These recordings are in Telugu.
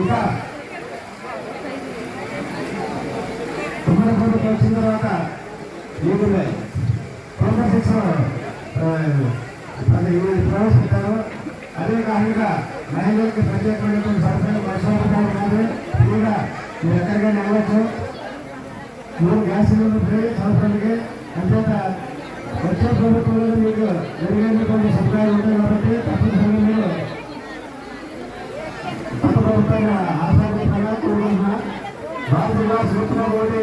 ఇంకా తుమ్మలపూడికి వచ్చిన తర్వాత మీకు ప్రొఫెసర్స్ ప్రవేశపెట్టారు. ప్రవేశిస్తారు అదే కాకుండా మహిళలకు ప్రత్యేకమైనటువంటి సరఫరా వర్షాలు కాదు. ఫ్రీగా మీరు ఎక్కడికైనా వెళ్ళవచ్చు. మీరు గ్యాస్ సిలిండర్ ఫ్రీ సంవత్సరానికి అంతేత వచ్చే ప్రభుత్వంలో మీకు జరిగేటువంటి సదుపాయాలు ఉంటాయి కాబట్టి తప్పనిసరిగా మీరు కొత్త ప్రభుత్వాన్ని ఆశాపరంగా కోరుకుంటున్నా భారతీయ సూత్రం ఓటు వేయండి అదేవిధంగా ఐదో ఐదో నెంబర్ బ్యాంక్ పాస్ రాయడానికి ఎవరైనా ఎవరైనా ఇక్కడ దాని అంతటే తప్పనిసరిగా నాయకత్వంలో ఓటేస్తారు. అదేవిధంగా ఎవరైనా సైకిల్ పెట్టు. రెండు రోజులుగా మాకు ఒకటి సైకిల్ మీద ఒకటి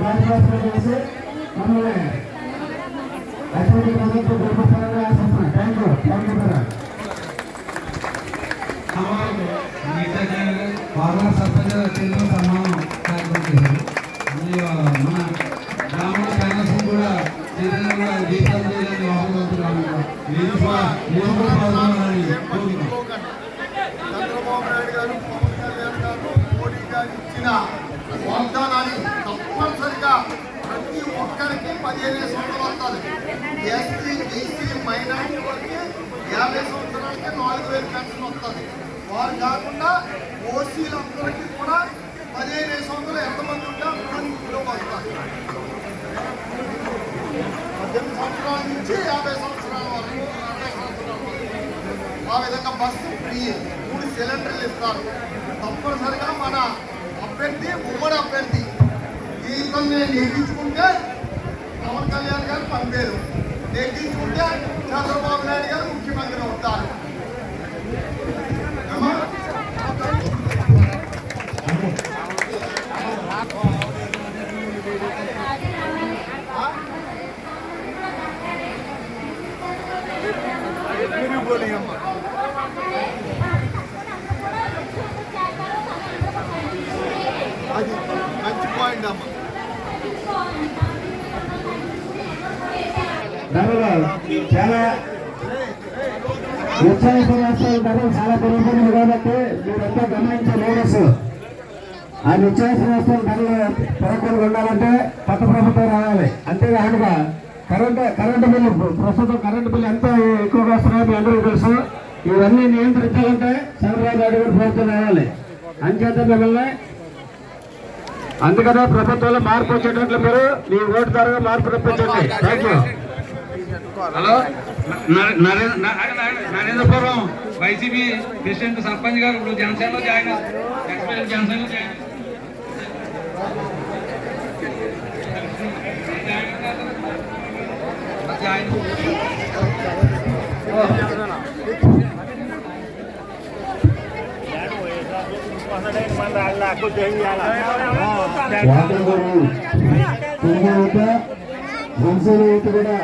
బ్యాంక్ పాస్ మీద చేసి మమ్మల్ని అటువంటి ప్రజలకు గొప్పతనంగా ఆశిస్తున్నాను thank you thank you madam parlour sarpanch సన్మానం కార్యక్రమం చేశారు మన కూడా చైతన్యంగా దీపాలు చేయాలని చంద్రబాబు నాయుడు గారు పవన్ కళ్యాణ్ గారు మోడీ గారు ఇచ్చిన వాగ్దానాన్ని తప్పనిసరిగా ప్రతి ఒక్కరికి పదిహేను సంవత్సరాలు వస్తుంది ఎస్సీ బీసీ మైనారిటీ వాళ్ళకి యాభై సంవత్సరాలకి నాలుగు వేలు పెన్షన్ వస్తుంది వారు కాకుండా ఓసీలందరికీ కూడా పదిహేను సంవత్సరాలు ఎంతమంది ఉంటే అంతమంది ఇంట్లో వస్తారు పద్దెనిమిది సంవత్సరాల నుంచి యాభై సంవత్సరాల వరకు అరవై సంవత్సరాల వరకు ఆ విధంగా బస్సు ఫ్రీ. మూడు సిలిండర్లు ఇస్తారు. తప్పనిసరిగా మన అభ్యర్థి ఉమ్మడి అభ్యర్థి నేను నెగ్గించుకుంటే పవన్ కళ్యాణ్ గారు పంపారు నెగ్గించుకుంటే చంద్రబాబు నాయుడు గారు ముఖ్యమంత్రి అవుతారు ఏమ్మా? మీరు బోలి అమ్మా అది మంచి చాలా ఉత్సాహ రాష్ట్రాల ధరలు చాలా పెరుగుతుంది కాబట్టి మీరంతా గమనించే లీడర్స్ ఆ నిత్యావసర వస్తువులు ధరలు పెరగకుండా ఉండాలంటే కొత్త ప్రభుత్వం రావాలి. అంతేకాకుండా కరెంటు కరెంటు బిల్లు ప్రస్తుతం కరెంటు బిల్లు ఎంత ఎక్కువగా వస్తున్నాయో మీ అందరికీ తెలుసు. ఇవన్నీ నియంత్రించాలంటే చంద్రబాబు నాయుడు గారు ప్రభుత్వం రావాలి. అంచేత మిమ్మల్ని అందుకనే ప్రభుత్వంలో మార్పు వచ్చేటట్లు మీరు మీ ఓటు ద్వారా మార్పు రప్పించండి thank you hello. Narendrapuram YCP president sarpanch గారు ఇప్పుడు జనసేనలో జాయిన్ అయ్యారు. జనసేనలో జాయిన్ అయ్యారు. జాయిన్ వాటంగారు తిరుమలత వంశీల కూడా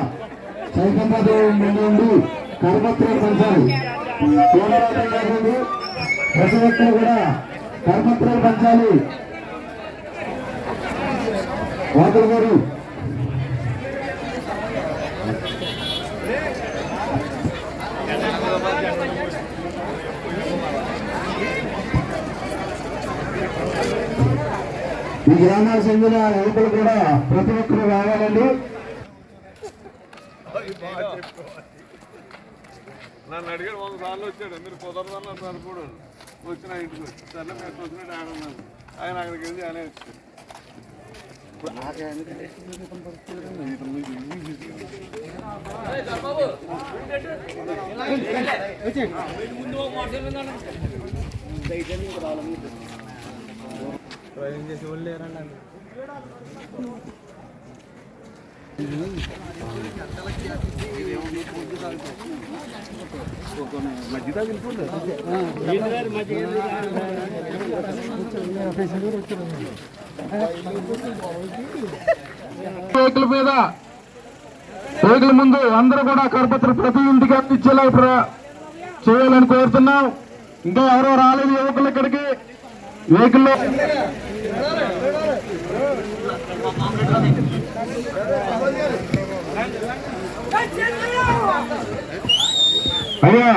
చైతన్యతో నుండి కర్మత్రం పంచాలి కేంద్రం గారు ప్రతి ఒక్కరు కూడా కర్మత్రం పంచాలి వాటర్ గారు ఈ గ్రామాలకు చెందిన యువకులు కూడా ప్రతి ఒక్కరు రావాలండి నన్ను అడిగాడు వంద సార్లు వచ్చాడు మీరు కుదరదని నన్ను అనుకోడు వచ్చిన ఇంటికి వచ్చి సర్లే మేము వచ్చినట్టు ఆయన ఉన్నాను ఆయన అక్కడికి వెళ్ళి ఆయన వచ్చాడు వెహికల్ మీద వెహికల్ ముందు అందరూ కూడా కరపత్ర ప్రతి ఇంటికి అందించేలా చేయాలని కోరుతున్నాం. ఇంకా ఎవరో రాలేదు యువకులు ఇక్కడికి. వెహికల్లో అయ్యా.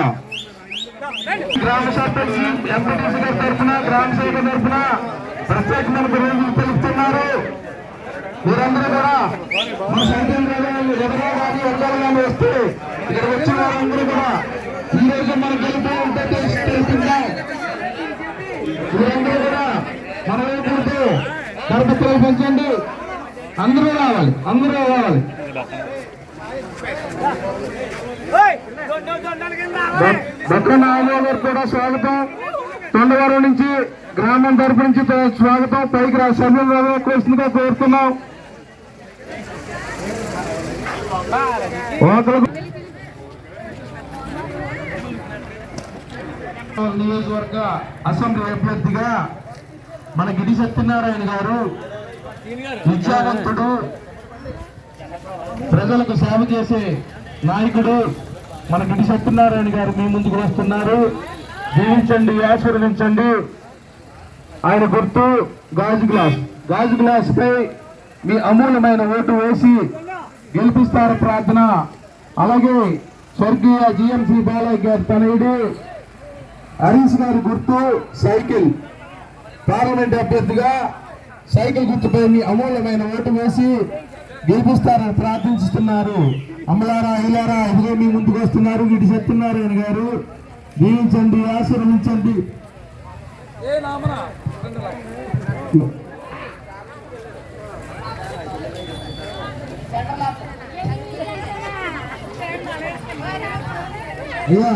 గ్రామ సర్పంచ్ ఎంపీటీసీ గారి తరఫున గ్రామ శాఖ తరఫున ప్రత్యేకమైన ప్రజలు తెలుపుతున్నారు. మీరందరూ కూడా మన సంఖ్యం ఎవరో కానీ ఎక్కడ కానీ వస్తే ఇక్కడ వచ్చిన వారందరూ కూడా ఈ రోజు మన గెలుపు ఉంటే తెలిసి తెలుసుకుందాం మీరందరూ కూడా మన వైపు ఉంటే కరపత్రాలు పెంచండి. అందరూ రావాలి అందరూ రావాలి. భద్ర నాయన గారు కూడా స్వాగతం. తొండవరం నుంచి గ్రామం తరపు నుంచి స్వాగతం. పైకి రా సభ్యులు రావాల్సిందిగా కోరుతున్నాం. నియోజకవర్గ అసెంబ్లీ అభ్యర్థిగా మన గిరి సత్యనారాయణ గారు విద్యావంతుడు ప్రజలకు సేవ చేసే నాయకుడు మన గిడి సత్యనారాయణ గారు మీ ముందుకు వస్తున్నారు. జీవించండి ఆశీర్వదించండి. ఆయన గుర్తు గాజు గ్లాస్. గాజు గ్లాస్ పై మీ అమూల్యమైన ఓటు వేసి గెలిపిస్తారు ప్రార్థన. అలాగే స్వర్గీయ జిఎంసి బాలయ్య గారి తనయుడు హరీష్ గారి గుర్తు సైకిల్. పార్లమెంట్ అభ్యర్థిగా సైకిల్ గుర్తుపై మీ అమూల్యమైన ఓటు వేసి గెలిపిస్తారని ప్రార్థిస్తున్నారు అమలారా ఇలారా ఇదిగో మీ ముందుకు వస్తున్నారు. వీటి సత్యనారాయణ గారు. దీవించండి ఆశీర్వదించండి. అయ్యా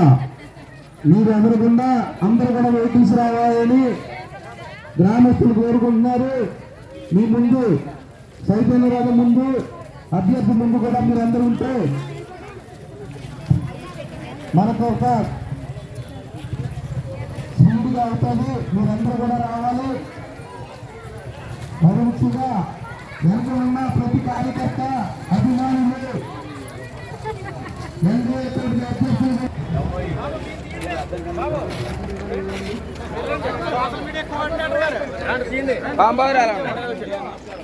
మీరు ఎదురుకుండా అందరూ కూడా వెహికల్స్ రావాలని గ్రామస్తులు కోరుకుంటున్నారు. మీ ముందు సైతన్య రాజు ముందు అభ్యర్థి ముందు కూడా మీరందరూ ఉంటే మనకు ఒక స్పీడ్గా అవుతుంది. మీరందరూ కూడా రావాలి. మరుగుగా ముఖ్యంగా వెనుక ఉన్న ప్రతి కార్యకర్త అభిమానులు NDA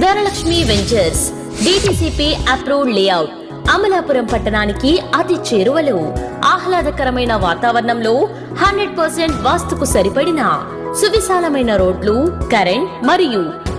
Dhanalakshmi ventures DTCP approved layout Amalapuram పట్టణానికి అతి చేరువలో. ఆహ్లాదకరమైన వాతావరణంలో హండ్రెడ్ పర్సెంట్ వాస్తుకు సరిపడిన సువిశాలమైన రోడ్లు కరెంట్ మరియు